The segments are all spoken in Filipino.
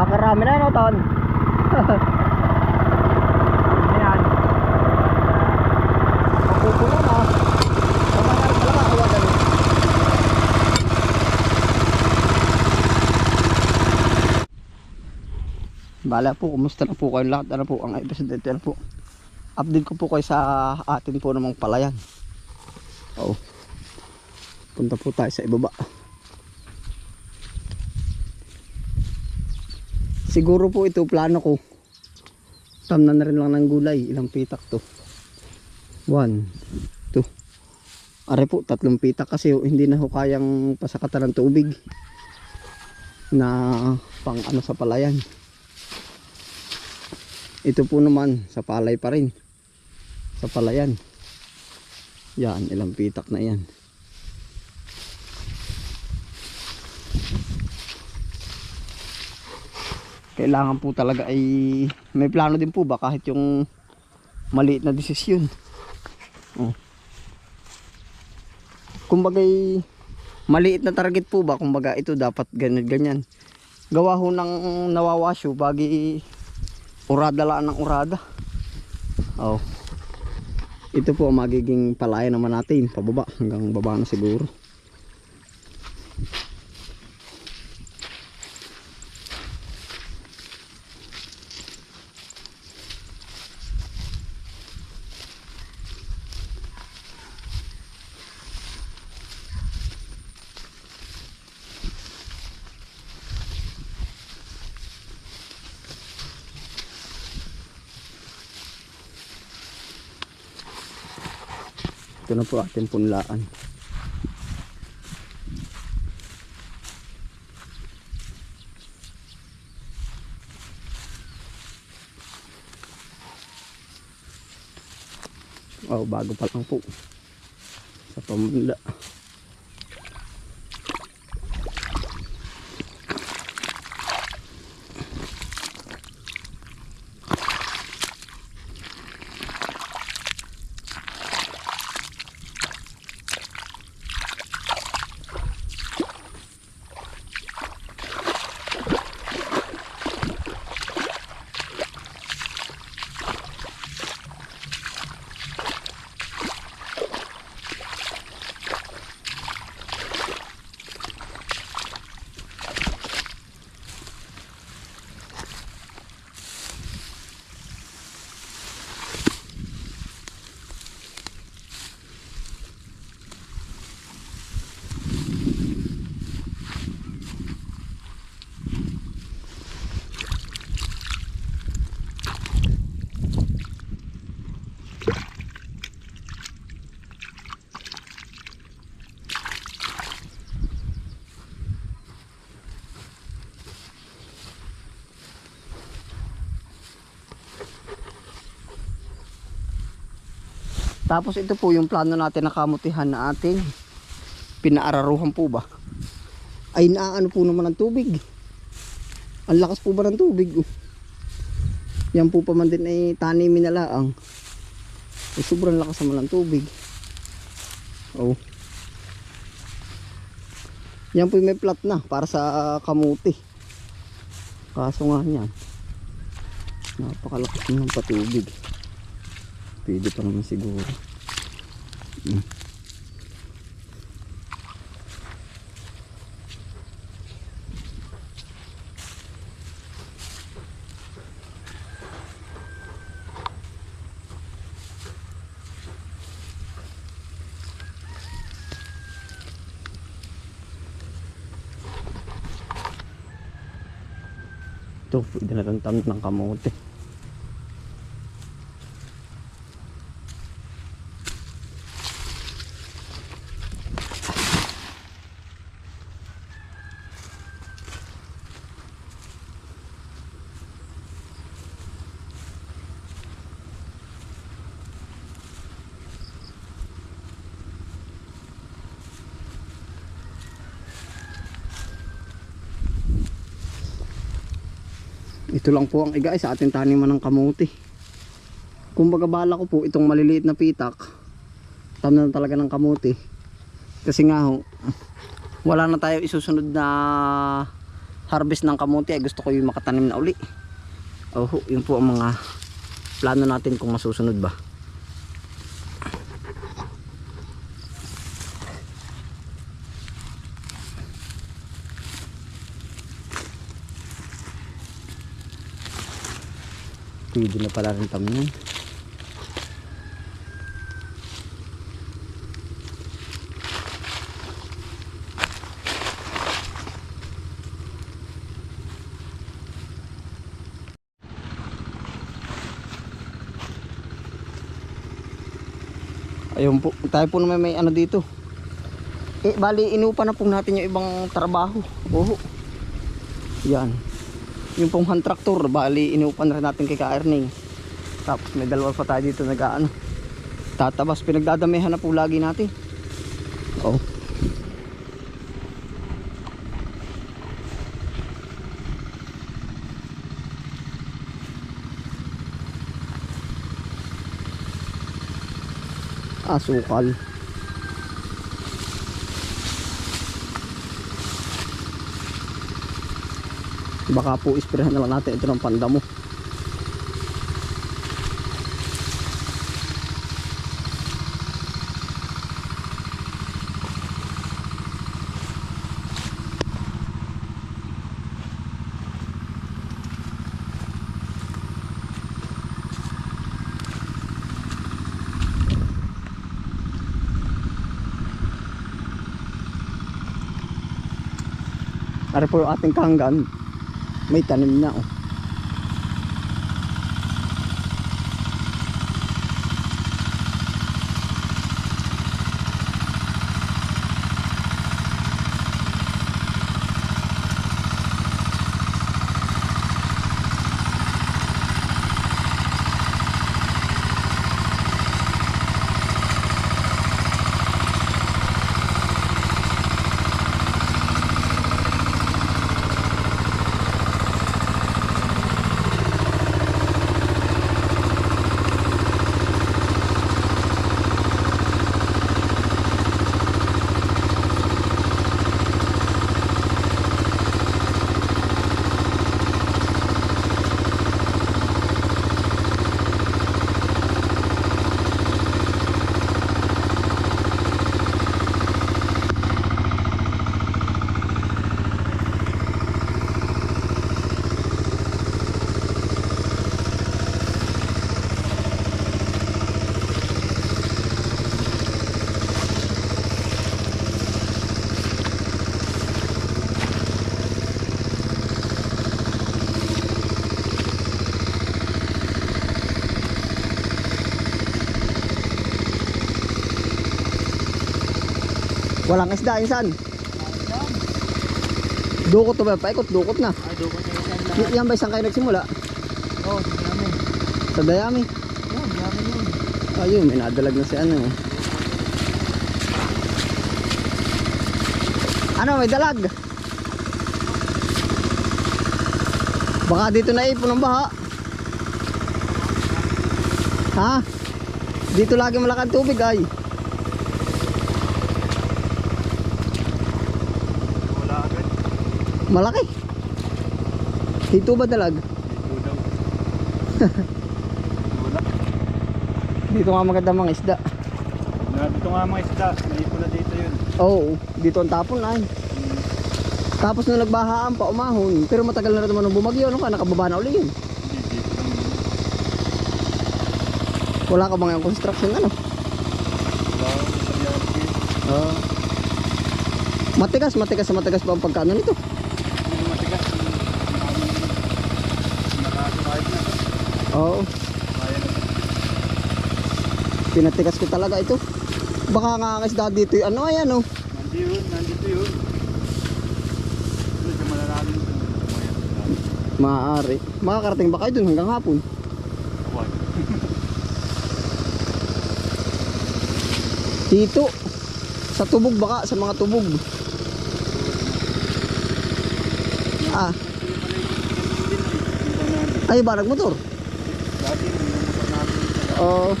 Kakarami na, no, Ton? Ayan. Mapupuno na. Na rin. Bala po, kumusta na po kayo lahat? Ano po ang episode ito? Ano po? Update ko po kayo sa atin po namang palayan. Oo. Punta po tayo sa ibaba. Siguro po ito plano ko. Tamnan na rin lang ng gulay. Ilang pitak to? One, two. Are po, tatlong pitak kasi hindi na ho kayang pasakatan ng tubig na pang ano sa palayan. Ito po naman sa palay pa rin. Sa palayan. Yan, ilang pitak na yan. Kailangan po talaga ay may plano din po ba kahit yung maliit na desisyon. Oh. Kumbagay maliit na target po ba kumbaga ito dapat ganyan ganyan. Gawa ho ng nawawasyo bagi urada lang ng urada. Oh. Ito po magiging palaya naman natin pababa hanggang baba na siguro. Ito na po ating punlaan. Oh, bago pa lang po. Sa pamunla. Tapos ito po yung plano natin na kamutihan na ating pinaararuhan po ba. Ay naaano po naman ng tubig. Ang lakas po ba ng tubig? Oh. Yan po pa man din ay tanimin na laang. Eh, sobrang lakas naman ng tubig. Oh. Yan po may plat na para sa kamuti. Kaso nga yan. Napakalakas ng patubig. Pwede pa naman siguro. Hmm. Ito, pwede na rin tamit ng kamote. Ito lang po ang igay sa ating taniman ng kamuti. Kumbaga bala ko po itong maliliit na pitak. Tamnan talaga ng kamuti. Kasi nga ho, wala na tayo isusunod na harvest ng kamuti ay gusto ko yung makatanim na uli. Oh, yun po ang mga plano natin kung masusunod ba. Pwede na pala rin kami. Ayun po, tayo po naman may ano dito. Eh, bali, inupa na po natin yung ibang trabaho. Oo. Yan. Yung pong hand tractor, bali, inupa na rin natin kay ka-earning. Tapos may dalawa pa tayo dito nag ano, tatabas. Pinagdadamihan na po lagi natin. Oh. Asukal. Baka po isprehan na lang natin ito ng pandamo. Ari po yung ating kanggan. May tanim na oh. Walang isda insan. Dukot to ba? Paikot, dukot na. Ay, ko sa isang Y- yan ba isang kayo nagsimula? Oo, oh, dami. Sa Dayami. Yan, dami yun. Ayun, may nadalag na si ano. Ano, may dalag? Baka dito na ipon ng baha. Ha? Dito lagi malakad tubig ay. Wala agad. Malaki. Dito ba dalag? Dito daw. Dito nga maganda mga isda. Na, dito nga mga isda. Naipo na dito yun. Oo, dito ang tapon ay. Hmm. Tapos nung nagbahaan pa, umahon. Pero matagal na rin naman bumagyo, ano ka, nakababa na uli yun. Wala ka bang yung construction, ano? Wala ko yun. Oo. Matigas, matigas sa matigas pa ang pagkano nito. Hindi matigas. Nakakakahit na. Oo, pinatigas ko talaga ito. Baka nga ang isda dito, yung ano ayan oh. Nandito yun, nandito yun. Sa malalalim doon. Kumaya sa lalim. Maaari. Makakarating ba kayo dun hanggang hapon? Dito. Sa tubog baka, sa mga tubog. Ah, ay ba nagmotor? Oo.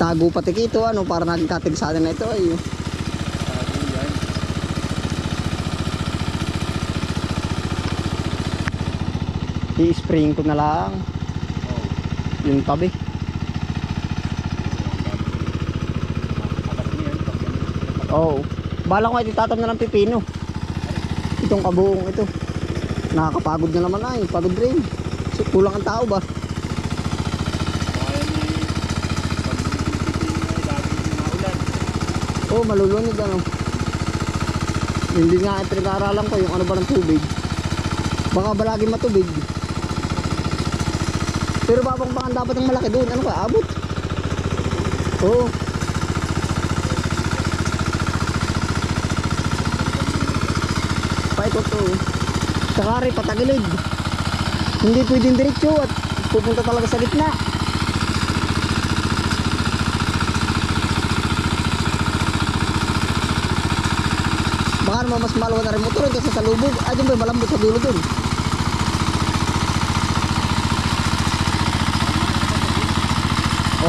Tago pati kito ano para nagkatig sa atin na ito ay. I-spring ko na lang. Oh. Yung tabi. Oh. Bala ko ay titatam na ng pipino. Itong kabuong ito. Nakakapagod na naman ay. Pagod rin. So, kulang ang tao ba? Oh, malulunod ano. Hindi nga ay pinag-aaralan ko yung ano ba ng tubig. Baka ba laging matubig. Pero babang dapat ng malaki doon. Ano ka, abot? Oo. Paikot to. Sakari, patagilid. Hindi pwedeng diretso at pupunta talaga sa gitna. Baka naman mas malawa na rin motor kasi sa lubog. Ay, dun ba, malambot sa dulo dun.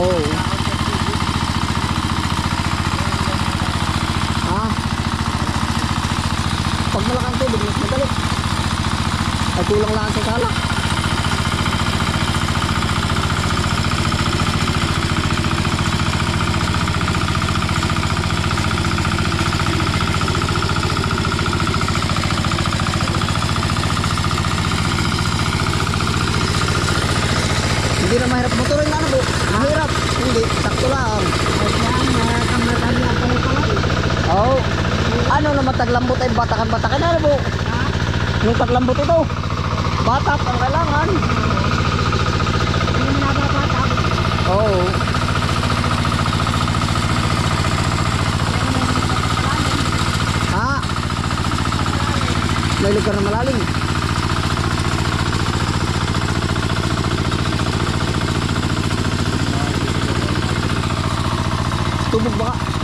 Oo. Ah. Pag malakang tubig, mas madali. Ay, kulang lang sa salak. Hindi na mahirap motorin na ano po. Mahirap. Hindi, sakto lang. Oo. Oh. Ano naman taglambot ay batakan-batakan ano po? Nung taglambot ito. Batak ang kailangan. Oo. Oh. Ha? May lugar na malalim. Tubog baka.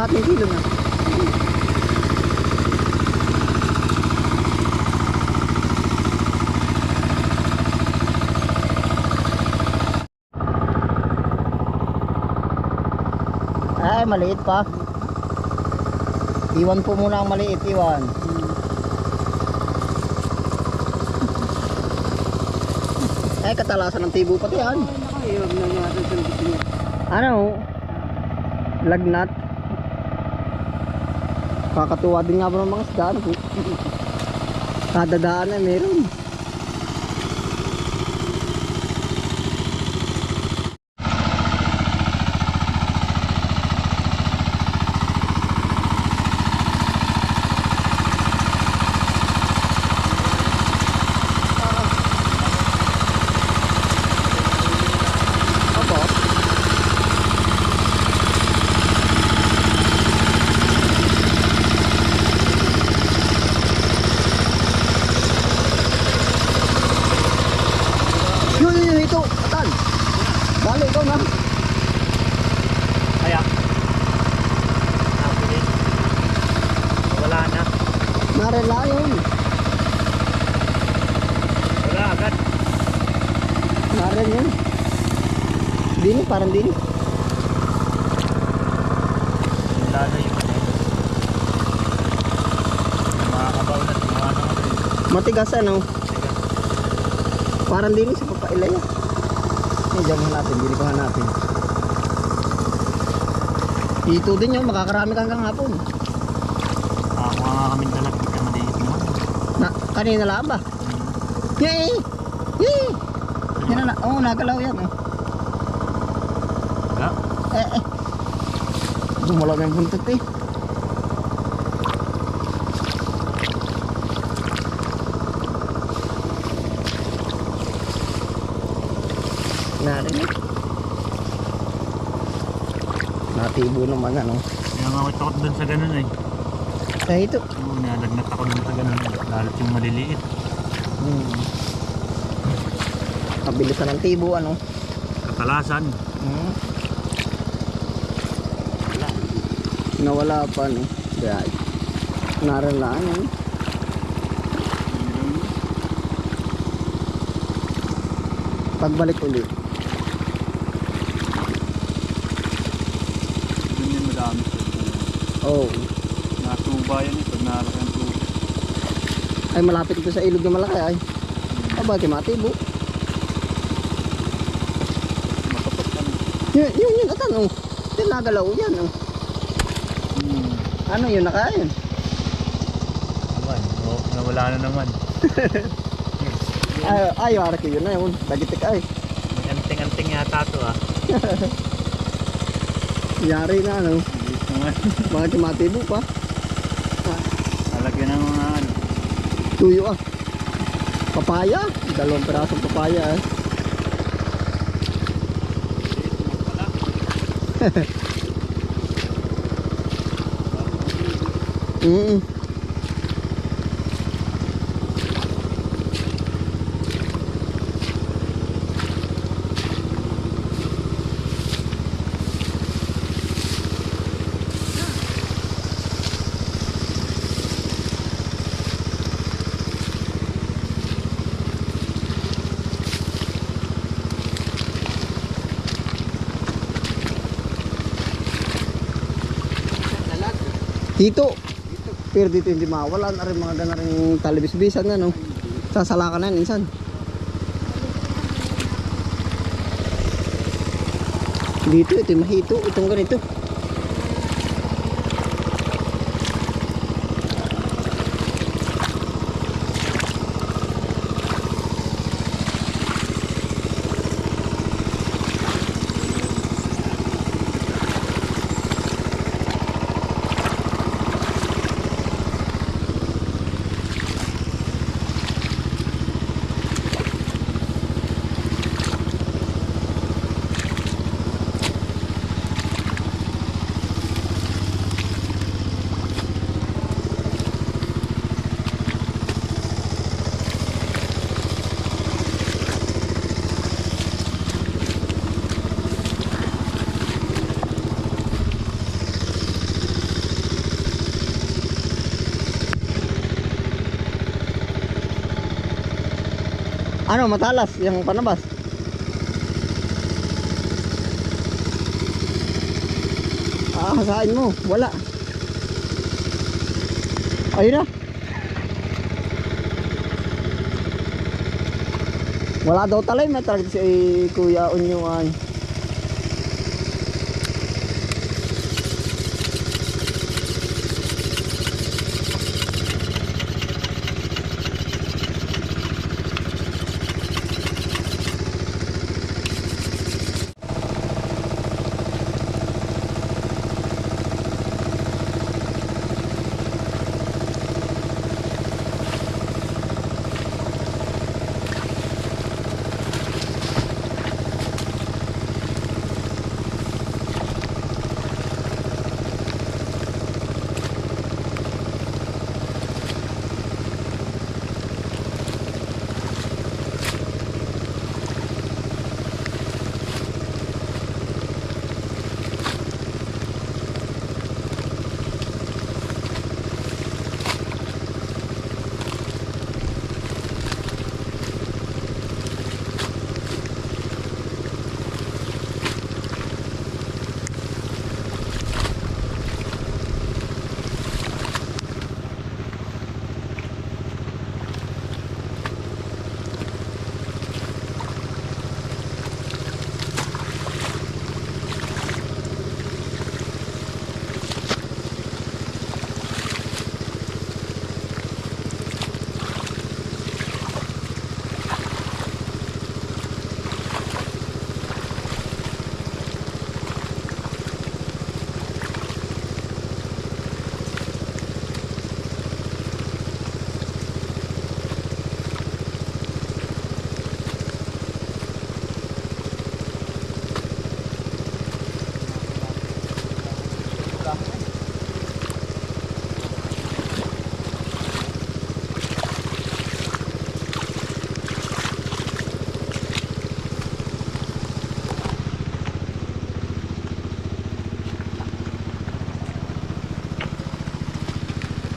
Ho pagkakalahating kilo na. Ay, maliit pa. Iwan po muna ang maliit, iwan. Ay, katalasan ng tibo pati yan. Ano? Lagnat. Kakatuwa din nga ba ng mga isda? Po? Kada daan na meron. Opo. Yun, yun, yun, ito. Atan. Ikaw na. Kaya. Napili. Wala na. Narela yun. Wala agad. Naren yun. Dini, parang dini. Wala na yung ano. Makakabaw na. Mga ano nga rin. Matigas ano. Parang dini sa papailay. Eh, dyan hanapin. Dini ko hanapin. Dito din yun. Makakarami ka hanggang hapon. Nakakuha nga kami dalag. Kaya maliit naman. Na, kanina lang ba? Yay! Yay! Yan na, oh, nagalaw yan. Oh. Wala. Eh, eh. Gumalaw na yung buntot eh. Natibo naman ano. Kaya nga ako takot dun sa ganun eh. Kaya ito. Oo, nalagnat ako dun sa ganun. Lalo't yung maliliit. Hmm. Kabilisan ng tibo ano. Katalasan. Hmm. Nawala pa no. Kaya naralaan eh. Pagbalik ulit. Doon yung madami. Oh. Nasuba yan eh. Pag nalaki ang tubo. Ay malapit ito sa ilog na malaki ay. Aba, timatibo. Matapot ka na. Yun, yun, yun, atan oh. Yan nagalaw yan oh. Hmm. Ano yun nakain? Naman. Oh, nawala na naman. Ay, ay, harap yun na yun. Dagitik ay. May anting-anting yata to ah. Yari na ano. Mga timatibo pa. Lalagyan ng mga ano. Tuyo ah. Papaya. Dalawang perasong papaya eh. Mm. Dito. Pero dito hindi mawala na rin mga ganaring talibisbisan na no. Sasalakan na yan minsan. Dito ito mahito. Itong ganito. Ano, matalas yung panabas. Ah, kasain mo. Wala. Ayun na. Wala daw talay, may talaga si Kuya Unyo ay.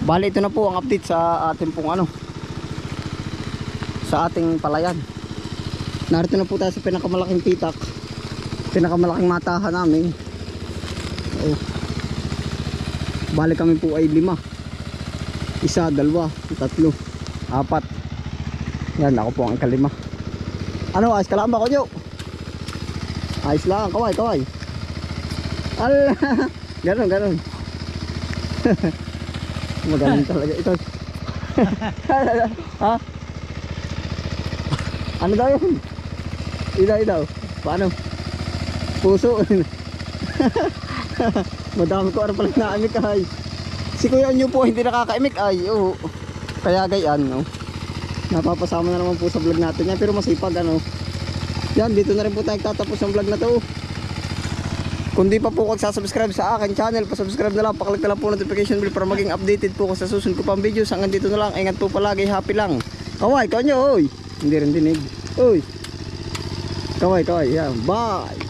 Bali ito na po ang update sa ating pong ano sa ating palayan. Narito na po tayo sa pinakamalaking pitak. Pinakamalaking matahan namin. Oh. Bali kami po ay lima. Isa, dalawa, tatlo, apat. Yan, ako po ang ikalima. Ano, ayos ka lang ba, Kodyo? Ayos lang, kaway, kaway. Ala, ganon, ganon. Magaling talaga ito. ha? Ano daw yun? Ilaw, ilaw. Paano? Puso. Madami ko ano pala naamik ay. Si Kuya Onyo po hindi nakakaimik ay. Oo. Kaya gayan, no. Napapasama na naman po sa vlog natin yan. Pero masipag, ano. Yan, dito na rin po tayo tatapos ang vlog na to. Kung di pa po kayo subscribe sa akin channel, pa-subscribe na lang, paklik na lang po notification bell para maging updated po ko sa susunod ko pang videos. Hanggang dito na lang, ingat po palagi, happy lang. Kaway, kanyo, oy. Hindi rin dinig. Oy. Kaway, kaway, yan. Bye.